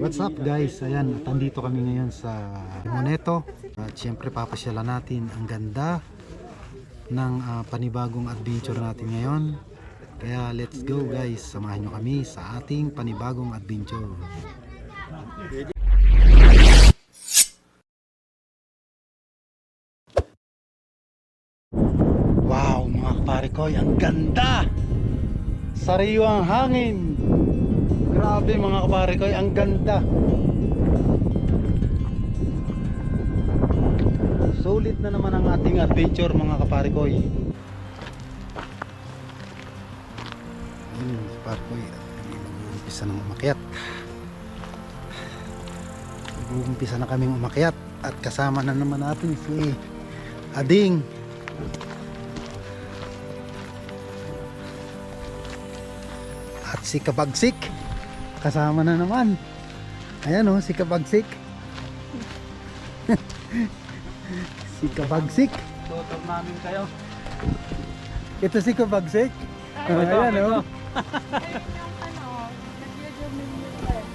What's up guys? Ayan, at andito kami ngayon sa Moneto. At syempre papasyalan natin ang ganda ng ah, panibagong adventure natin ngayon. Kaya let's go guys, samahan nyo kami sa ating panibagong adventure. Wow mga kapare ko, ang ganda! Sariwang hangin! Grabe mga kapare ko, ang ganda! Sulit na naman ang ating adventure mga kapare ko. Ayun, kapare ko, nag-uumpisa na umakyat. Nag-uumpisa na kaming umakyat at kasama na naman natin si Ading. At si Kabagsik. Kasama na naman. Ayan o, si Kabagsik. si Kabagsik. Tutor namin kayo. Ito si Kabagsik. Oh, ayan o. menu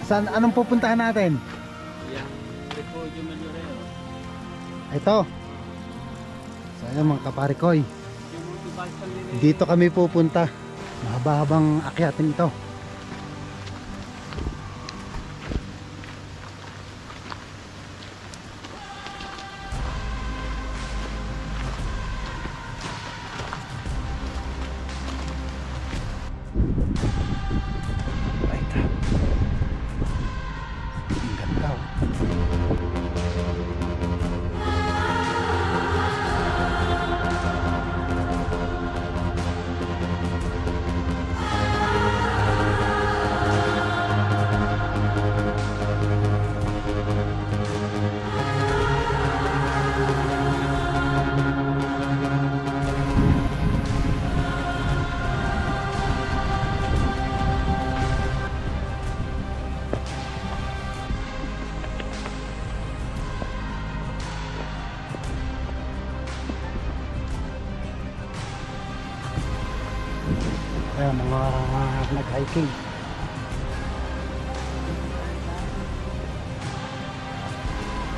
Saan, anong pupuntahan natin? Yeah. Refugio Manureo. Ito. So ayan mga kaparikoy. Dito kami pupunta. Mahaba-habang akyatin ito. Mga nag-hiking.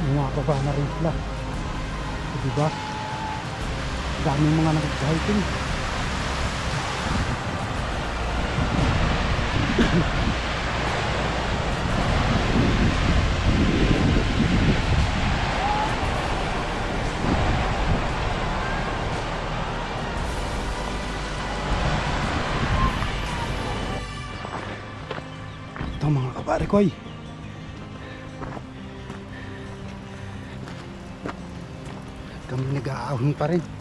Mga baba na rin sila. So, diba? Dami mga nag-hiking. ko ay. Kami nag-aahon pa rin.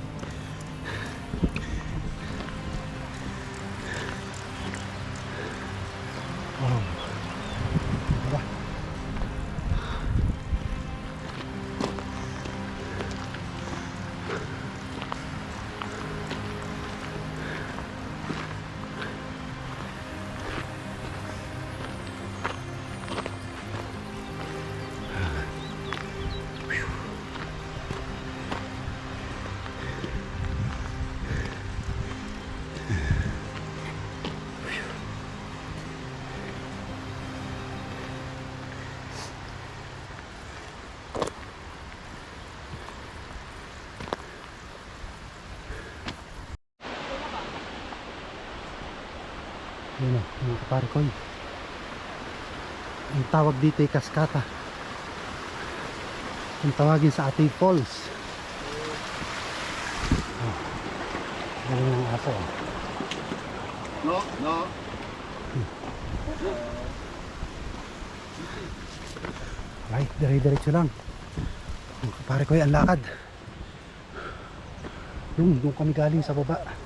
Mga kapare ko. Ang tawag dito ay kaskata. Ang tawagin sa ating falls. Oh. Galing ng aso. oh. No, no. Right, dire-diretso lang. Mga kapare ko ang lakad. Yung, doon kami galing sa baba.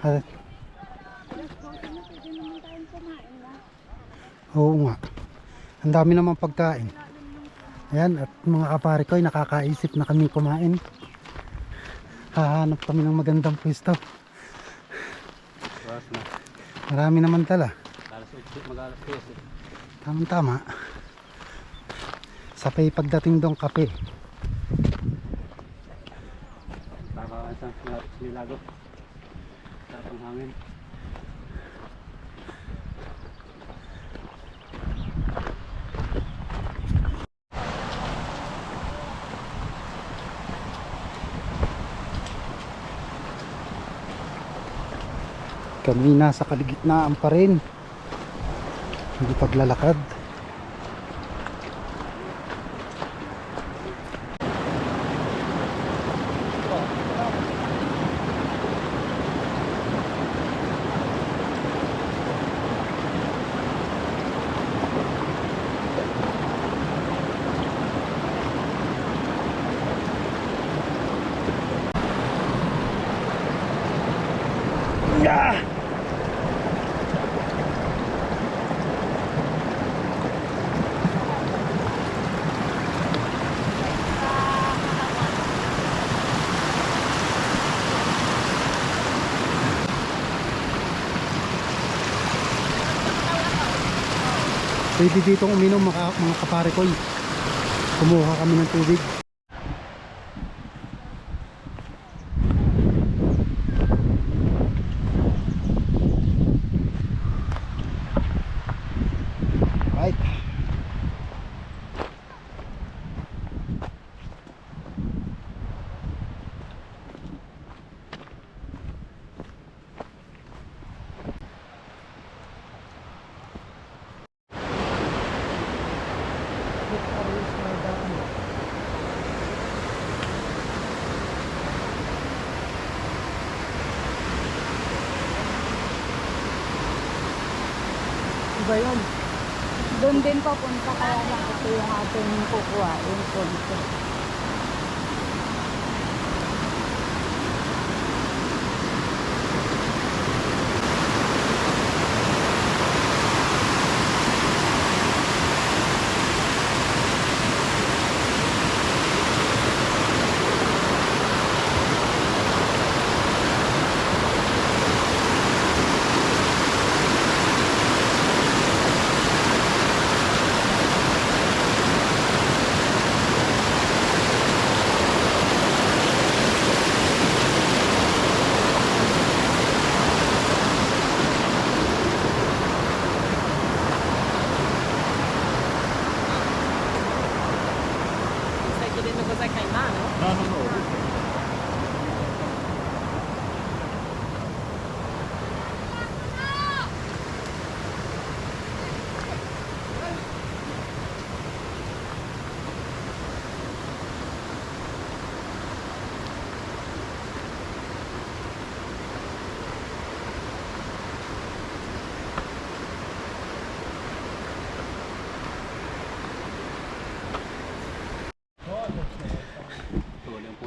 Na. Oo nga. Ang dami naman pagkain. Ayan, at mga kapare ko ay nakakaisip na kami kumain. Hahanap kami ng magandang pwesto. Marami naman tala. Alas 8, mag-alas 12. Tamang tama. Sapay pagdating doon kape. Tama sa nilago. Tapang hangin. Kami nasa kaligitnaan pa rin. Hindi paglalakad. Pwede dito uminom mga, mga kapare ko. Kumuha kami ng tubig. Doon din papunta kaya lang ito yung ating kukuha, yung punto.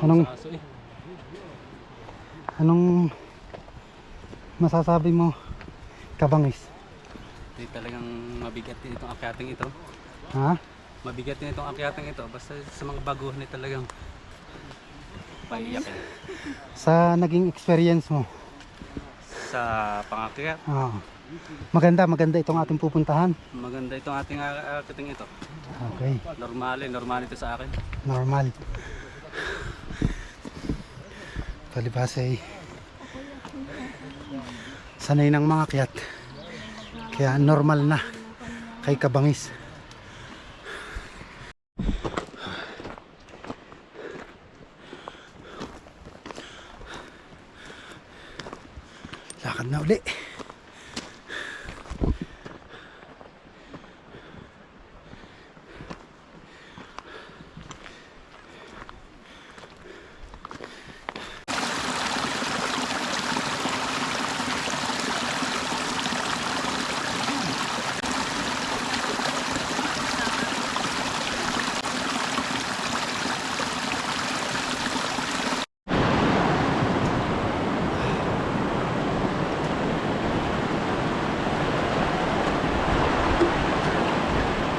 Anong- eh. Anong masasabi mo kabangis? Hindi talagang mabigat din itong akyating ito. Ha? Mabigat din itong akyating ito. Basta sa mga baguhan ni talagang paiyakin. Sa naging experience mo? Sa pangakyat, Ah. maganda, maganda itong ating pupuntahan. maganda itong ating akyating ito. Okay, Normal eh, normal ito sa akin. normal. Palibas ay sanay ng mga kiyat. Kaya normal na kay kabangis.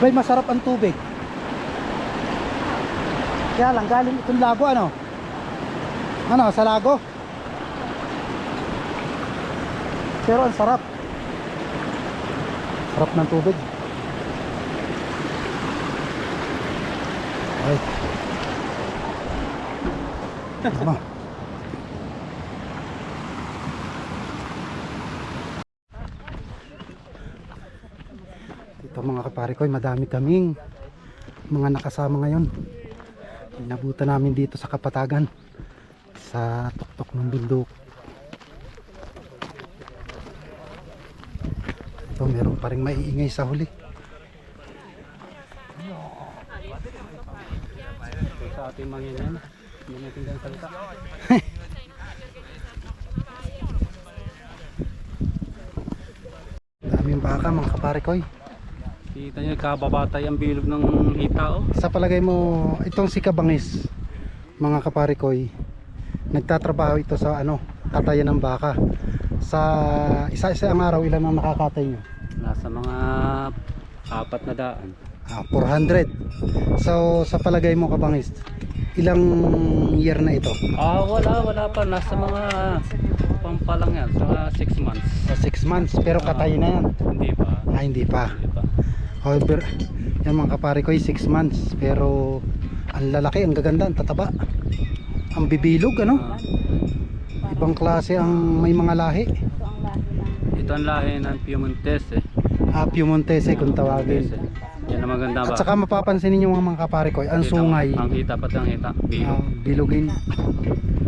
Bay, masarap ang tubig. Kaya lang, galing itong lago, ano? Ano, sa lago? Pero ang sarap. Sarap ng tubig. Ay. Tama. Mga kapare ko, madami kaming mga nakasama ngayon. Inabutan namin dito sa Kapatagan sa tuktok ng bundok. Ito meron pa rin maiingay sa huli. Sa ating mga yan. Hindi natin ang salita. Daming baka mga kapare ko. Kita niyo kababatay ang bilog ng hita oh. Sa palagay mo, itong si Kabangis, mga kapare ko, nagtatrabaho ito sa ano, katayan ng baka. Sa isa-isa ang araw, ilan ang nakakatay nyo? Nasa mga apat na daan. Ah, 400. So, sa palagay mo Kabangis, ilang year na ito? Ah, wala, wala pa. Nasa mga pampalang yan. Sa 6 months. Sa 6 months, pero katay na yan. Hindi pa. Ah, hindi pa. Hindi pa. However, yan mga kapare ko, 6 months. Pero, ang lalaki, ang gaganda, ang tataba. Ang bibilog, ano? Ibang klase ang may mga lahi. Ito ang lahi ng Piemontese. Ah, Piemontese kung tawagin. Yan ang maganda ba? At saka mapapansin ninyo mga mga kapare ko, ang sungay, Ang hita pati ang hita. Bilog. ah, bilugin.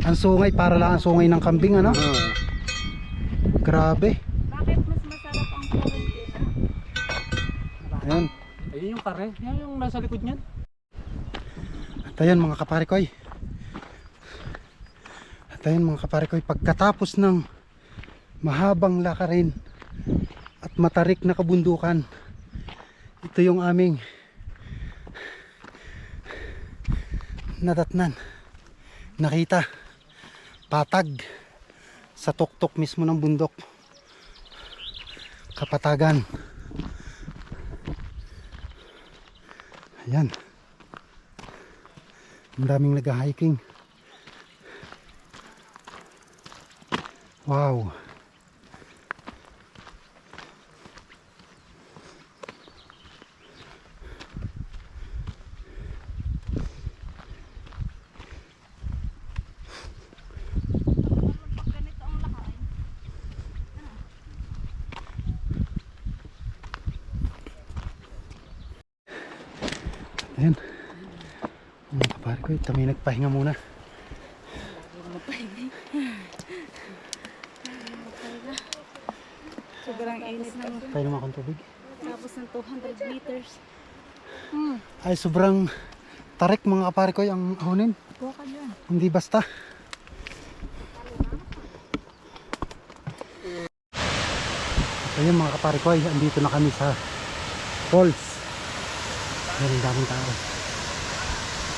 Ang sungay, para lang ang sungay ng kambing, ano? Ah. Grabe. Bakit mas masarap ang Florentino? Ayan. Ayun yung kare. Yan yung nasa likod niyan. At ayan mga kapare ko. At ayan mga kapare ko, pagkatapos ng mahabang lakarin at matarik na kabundukan, ito yung aming nadatnan. Nakita. Patag sa tuktok mismo ng bundok. Kapatagan. Ayan. Ang daming nag-hiking. Wow. Ayan. Ko, kami nagpahinga muna. Sobrang init kasi. Tayo naman akong tubig. Tapos ng 200 meters. Ay, sobrang tarik mga kapare ko ang ahonin. Kuha ka dyan. Hindi basta. Ayun mga kapare ko, ay, andito na kami sa falls. Ang daming tao.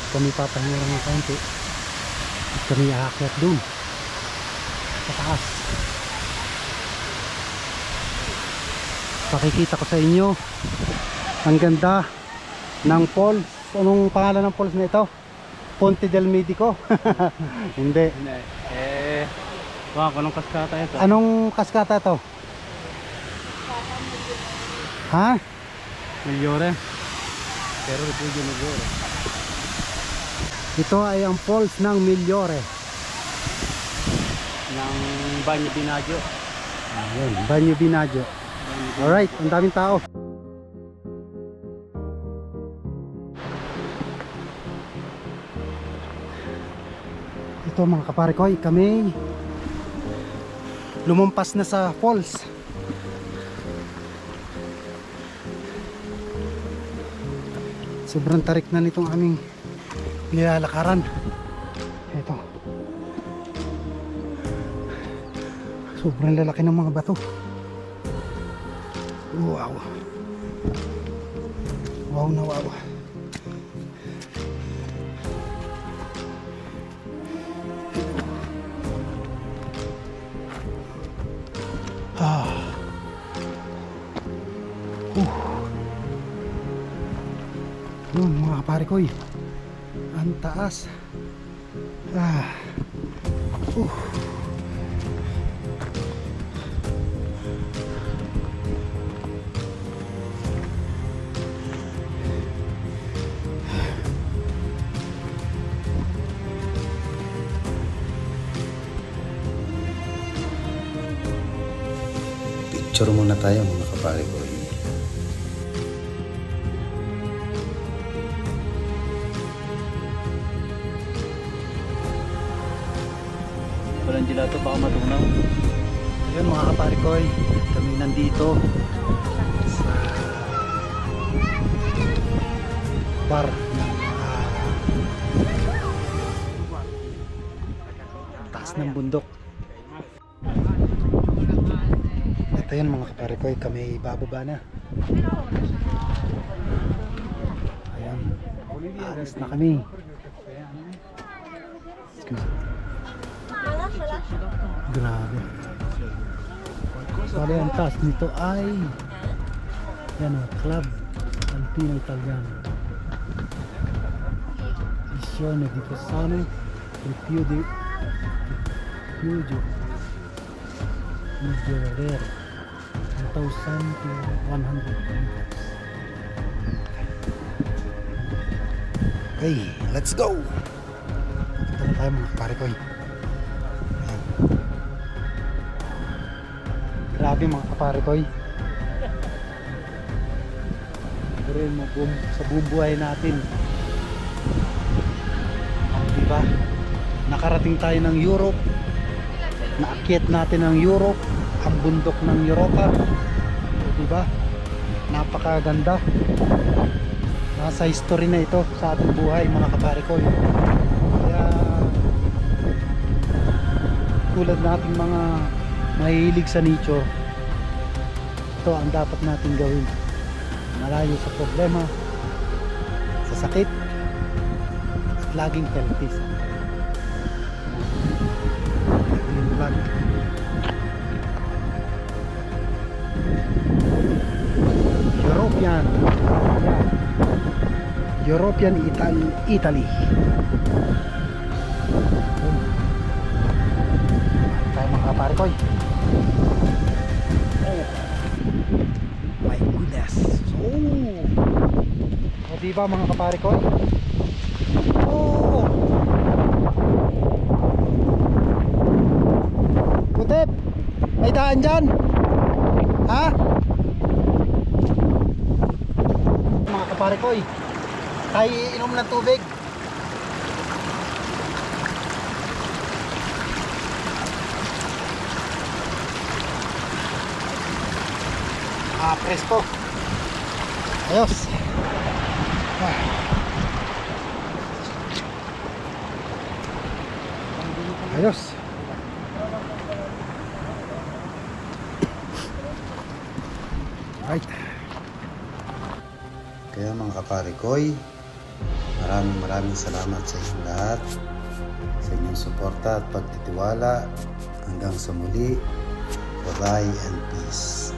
Kami papahinga lang ng kaunti. At kami aakyat dun. Sa taas. Pakikita ko sa inyo ang ganda ng falls. Anong pangalan ng falls na ito? Ponte del Medico. Hindi. Eh, wow, anong kaskata ito? Anong kaskata to? Ha? Milyore. Pero refugio Milyore. Ito ay ang falls ng Migliore. Ng Banyo Binagyo. Ayun, Banyo Binaggio. Alright, ang daming tao. Ito mga kapare ko, ay kami lumampas na sa falls. Sobrang tarik na nitong aming nilalakaran. Ito. Sobrang lalaki ng mga bato. Wow. Wow na wow. Ah. Uh. kapare ko eh. Taas. Ah. Uh. Picture muna tayo mga kapare ko. Walang gelato baka matunaw. Ayun mga kapare ko eh. Kami nandito sa bar taas ng bundok. Ito yun mga kapare ko eh. Kami bababa na. Ayan. Alis na kami. Grabe. Bali ang taas nito ay yan o, Club Alpino Italiano. Visione di Fossano il più di più di Migliorare 1,100 meters. Okay, let's go! Punta na tayo mga kapare ko eh. Grabe mga kapare ko mga buong- sa buong buhay natin. Ang diba? Nakarating tayo ng Europe. Naakyat natin ang Europe. Ang bundok ng Europa. Diba? Napakaganda. Nasa history na ito sa ating buhay mga kapare ko. Kaya tulad nating mga mahilig sa nature ito ang dapat natin gawin. Malayo sa problema sa sakit at laging healthy. European. European Italy. Italy tayo mga kaparikoy o diba mga kaparikoy oh Putep may daan dyan. Ha? Mga kaparikoy tayo inom ng tubig. Ah, presko. Ayos. Ayos. Right. Kaya mga kapare ko'y maraming maraming salamat sa inyong lahat sa inyong suporta at pagtitiwala hanggang sa muli. Bye-bye and peace.